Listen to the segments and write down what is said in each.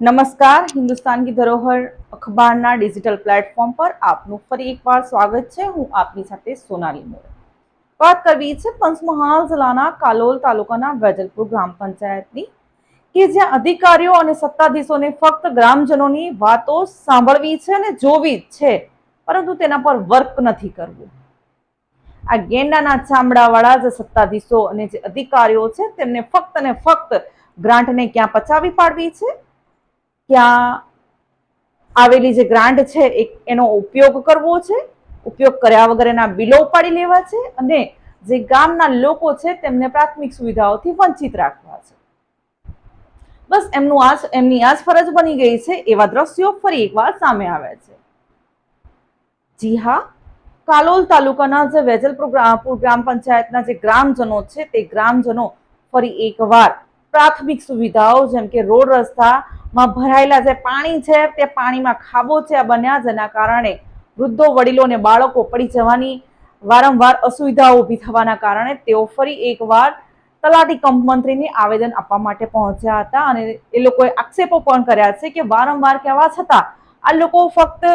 નમસ્કાર, હિન્દુસ્તાન કી ધરોહર અખબારના digital platform પર આપનું ફરી એકવાર સ્વાગત છે. હું આપની સાથે સોનાલી મોર. વાત કરવી છે પંચમહાલ જિલ્લાના કાલોલ તાલુકાના વેજલપુર ગ્રામ પંચાયતની, કે જ્યાં અધિકારીઓ અને સત્તાધીશોને ફક્ત ગ્રામજનોની વાતો સાંભળવી છે અને જોવી જ છે, પરંતુ તેના પર વર્ક નથી કરવું. આ ગેંડાના ચામડાવાળા જે સત્તાધીશો અને જે અધિકારીઓ છે, તેમને ફક્ત ને ફક્ત ગ્રાન્ટને ક્યાં પચાવી પાડવી છે? ક્યાં આવેલી જે ગ્રાન્ટ છે એ એનો ઉપયોગ કરવો છે, ઉપયોગ કર્યા વગર એના બિલો ઉપાડી લેવા છે અને જે ગામના લોકો છે, તેમને પ્રાથમિક સુવિધાઓથી વંચિત રાખવા છે. બસ એમનું આ એમની આ જ ફરજ બની ગઈ છે, એવા દ્રશ્યો ફરી એકવાર સામે આવ્યા છે. જી હા, કાલોલ તાલુકાના જે વેજલપુર ગ્રા- ગ્રામ પંચાયતના જે ગ્રામજનો છે, તે ગ્રામજનો ફરી એકવાર પ્રાથમિક સુવિધાઓ, જેમ કે રોડ રસ્તામાં ભરાયેલા જે પાણી છે, તે પાણીમાં ખાબોચિયા બન્યા જેના કારણે વૃદ્ધો, વડીલો અને બાળકો પડી જવાની વારંવાર અસુવિધાઓ ઊભી થવાના કારણે તેઓ ફરી એકવાર તલાટી કંપ મંત્રીને આવેદન આપવા માટે પહોંચ્યા હતા અને એ લોકોએ આક્ષેપો પણ કર્યા છે કે વારંવાર કહેવા છતાં આ લોકો ફક્ત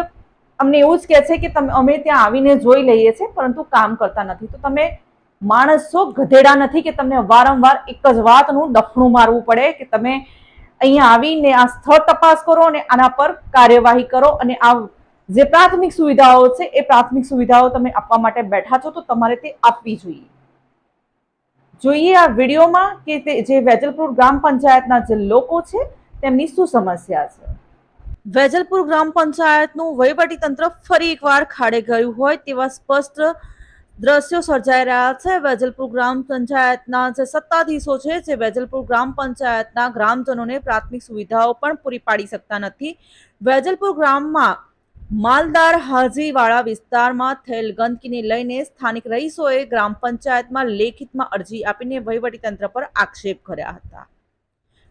અમને એવું જ કહે છે કે તમે અમે ત્યાં આવીને જોઈ લઈએ છીએ, પરંતુ કામ કરતા નથી. તો તમે માણસ ગધેડા નથી કે તમને વારંવાર એક જ વાતનું ડફણું મારવું પડે કે તમે અહીંયા આવીને આ સ્થળ તપાસ કરો અને આના પર કાર્યવાહી કરો અને આ જે પ્રાથમિક સુવિધાઓ છે એ પ્રાથમિક સુવિધાઓ તમે આપવા માટે બેઠા છો તો તમારે તે આપવી જોઈએ. જોઈએ આ વિડીયોમાં કે તે જે વેજલપુર ગ્રામ પંચાયતના જે લોકો છે તેમની શું સમસ્યા છે? વેજલપુર ગ્રામ પંચાયતનું વહીવટી તંત્ર ફરી એકવાર ખાડે ગયું હોય તેવા સ્પષ્ટ દ્રશ્યો સર્જાઈ રહ્યા છે. વેજલપુર ગ્રામ પંચાયતના જે સત્તાધીશો છે, જે વેજલપુર ગ્રામ પંચાયતના ગ્રામજનોને પ્રાથમિક સુવિધાઓ પણ પૂરી પાડી શકતા નથી. વેજલપુર ગ્રામમાં માલદાર હાજીવાળા વિસ્તારમાં થયેલ ગંદકીને લઈને સ્થાનિક રહીશોએ ગ્રામ પંચાયતમાં લેખિતમાં અરજી આપીને વહીવટીતંત્ર પર આક્ષેપ કર્યા હતા.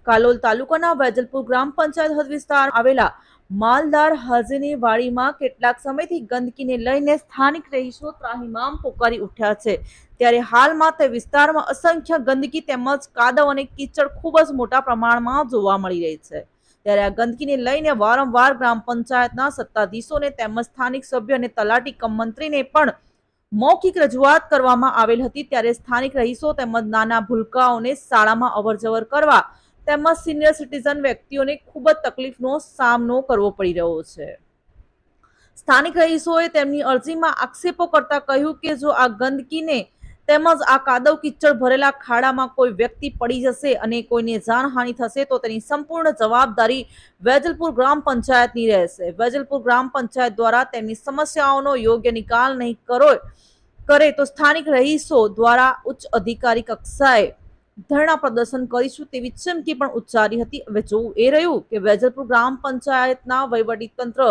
કાલોલ તાલુકાના વેજલપુર ગ્રામ પંચાયત હદ વિસ્તાર આવેલા માલદાર હાજરી વાડીમાં કેટલાક સમયથી ગંદકીને લઈને સ્થાનિક રહીશો ત્રાહિમામ પોકારી ઉઠ્યા છે. ત્યારે હાલમાં તે વિસ્તારમાં અસંખ્ય ગંદકી તેમજ કાદવ અને કીચડ ખૂબ જ મોટા પ્રમાણમાં જોવા મળી રહી છે. ત્યારે આ ગંદકીને લઈને વારંવાર ગ્રામ પંચાયતના સત્તાધીશોને તેમજ સ્થાનિક સભ્યો અને તલાટી કમ મંત્રીને પણ મૌખિક રજૂઆત કરવામાં આવેલ હતી. ત્યારે સ્થાનિક રહીશો તેમજ નાના ભૂલકાઓને શાળામાં અવરજવર કરવા તેમજ સિનિયર સિટીઝન વ્યક્તિઓને ખૂબ જ તકલીફનો સામનો કરવો પડી રહ્યો છે. સ્થાનિક રહીશોએ તેમની અરજીમાં આક્ષેપો કરતા કહ્યું કે જો આ ગંદકીને તેમજ આ કાદવ કિચડ ભરેલા ખાડામાં કોઈ વ્યક્તિ પડી જશે અને કોઈને જાનહાનિ થશે તો તેની સંપૂર્ણ જવાબદારી વેજલપુર ગ્રામ પંચાયતની રહેશે. વેજલપુર ગ્રામ પંચાયત દ્વારા તેમની સમસ્યાઓનો યોગ્ય નિકાલ નહીં કરો કરે તો સ્થાનિક રહીશો દ્વારા ઉચ્ચ અધિકારી કક્ષાએ ધરણા પ્રદર્શન કરીશું તેવી ચીમકી પણ ઉચ્ચારી હતી. હવે જોવું એ રહ્યું કે વેજલપુર ગ્રામ પંચાયતના વહીવટી તંત્ર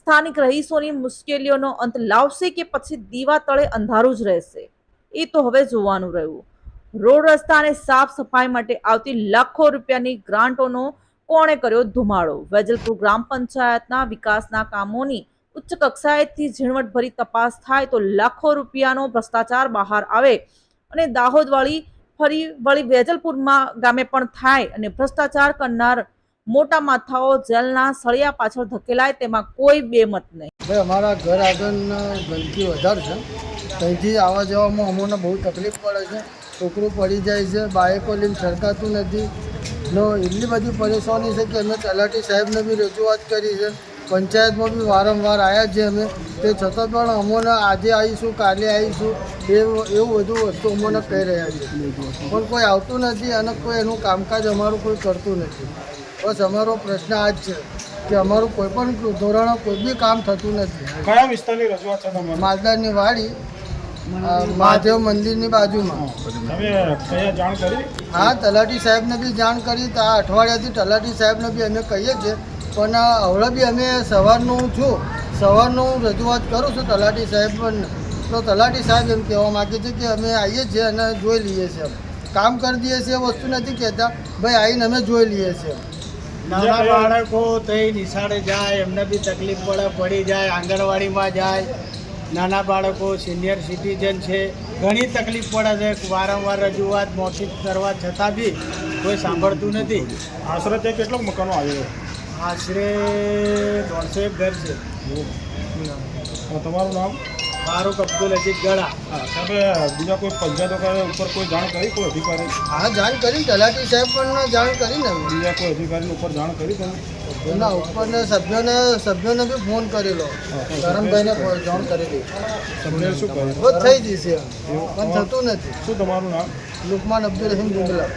સ્થાનિક રહીશોની મુશ્કેલીઓનો અંત લાવશે કે પછી દીવા તળે અંધારું જ રહેશે? એ તો હવે જોવાનું રહ્યું. રોડ રસ્તા અને સાફ સફાઈ માટે આવતી લાખો રૂપિયાની ગ્રાન્ટોનો કોણે કર્યો ધુમાડો? વેજલપુર ગ્રામ પંચાયતના વિકાસના કામોની ઉચ્ચ કક્ષાએથી ઝીણવટભરી તપાસ થાય તો લાખો રૂપિયાનો ભ્રષ્ટાચાર બહાર આવે અને દાહોદવાળી ફરી વળી વેજલપુરમાં ગામે પણ થાય અને ભ્રષ્ટાચાર કરનાર મોટા માથાઓ જેલના સળિયા પાછળ ધકેલાય તેમાં કોઈ બેમત નહીં. ભાઈ, અમારા ઘર આગળ ગંદકી વધારે છે. ત્યાંથી આવવા જવામાં અમોને બહુ તકલીફ પડે છે. છોકરું પડી જાય છે, બાળકો લઈને સરકાતું નથી. નો એટલી બધી પરેશાની છે કે અમે તલાટી સાહેબને બી રજૂઆત કરી છે. પંચાયતમાં બી વારંવાર આવ્યા છે અમે. તે છતાં પણ અમોને આજે આવીશું કાલે આવીશું એવું એવું બધું વસ્તુ અમોને કહી રહ્યા છે. પણ કોઈ આવતું નથી અને કોઈ એનું કામકાજ અમારું કોઈ કરતું નથી. બસ અમારો પ્રશ્ન આ જ છે કે અમારું કોઈ પણ ધોરણે કોઈ બી કામ થતું નથી. કયા વિસ્તારની રજૂઆત છે માલદારની વાડી મહાદેવ મંદિરની બાજુમાં. હા તલાટી સાહેબને બી જાણ કરી. તો આ અઠવાડિયાથી તલાટી સાહેબને બી અમે કહીએ છીએ પણ હવે બી અમે સવારનું છું. સવારનું રજૂઆત કરું છું તલાટી સાહેબ પણ. તો તલાટી સાહેબ એમ કહેવા માગે છે કે અમે આવીએ છીએ અને જોઈ લઈએ છીએ કામ કરી દઈએ છીએ વસ્તુ નથી કહેતા. ભાઈ આવીને અમે જોઈ લઈએ છીએ. નાના બાળકો તઈ નિશાળે જાય એમને બી તકલીફ પડે પડી જાય આંગણવાડીમાં જાય. નાના બાળકો સિનિયર સિટીઝન છે ઘણી તકલીફ પડે છે. વારંવાર રજૂઆત મૌખિક કરવા છતાં બી કોઈ સાંભળતું નથી. આશરે તે કેટલો મકાનો આવ્યો આશરે દોઢસો એક ઘર છે. તમારું નામ? મારું અબ્દુલ અજીત ગળા. હા સાહેબ બીજા કોઈ પંચાયતો કરે ઉપર કોઈ જાણ કરી કોઈ અધિકારી? હા જાણ કરી તલાટી સાહેબ પણ જાણ કરી ને. બીજા કોઈ અધિકારીની ઉપર જાણ કરી તમે? ઉપર ઉપરના સભ્યોને સભ્યોને બી ફોન કરેલો. કરમભાઈને જાણ કરેલી. તમને શું કહ્યું થઈ જશે. પણ થતું નથી. શું તમારું નામ? લુકમાન અબ્દુલ રહીમ ડુંગલા